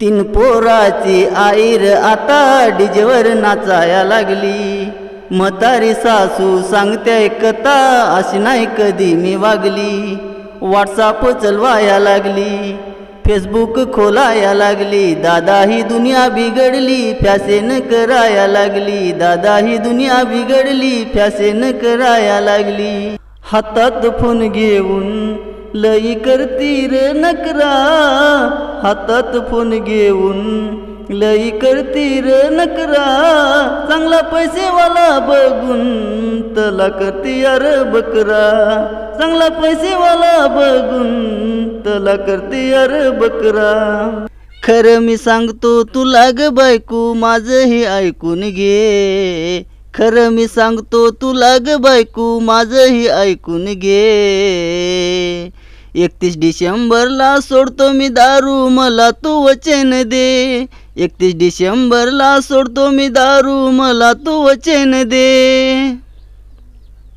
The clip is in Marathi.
तीन पोराची आईर आता डीजेवर नाचाया लागली. म्हातारी सासू सांगते कथा अशी नाही कधी मी वागली. व्हॉट्सअप चलवाया लागली फेसबुक खोलाया लागली दादा ही दुनिया बिघडली फॅशन कराया लागली. दादा ही दुनिया बिघडली फॅशन कराया लागली. हातात फोन घेऊन लई करती रे नकरा. हातात फोन घेऊन लई करती र नकरा चांगला पैसेवाला बघून तला करती अर बकरा. चांगला पैसेवाला बघून तला करती अर बकरा. खरं मी सांगतो तुला ग बायको माझं हे ऐकून घे. खरं मी सांगतो तुला ग बायको माझं हे ऐकून घे. एकतीस डिसेंबरला सोडतो मी दारू मला तू वचन दे. एकतीस डिसेंबरला सोडतो मी दारू मला तू वचन दे.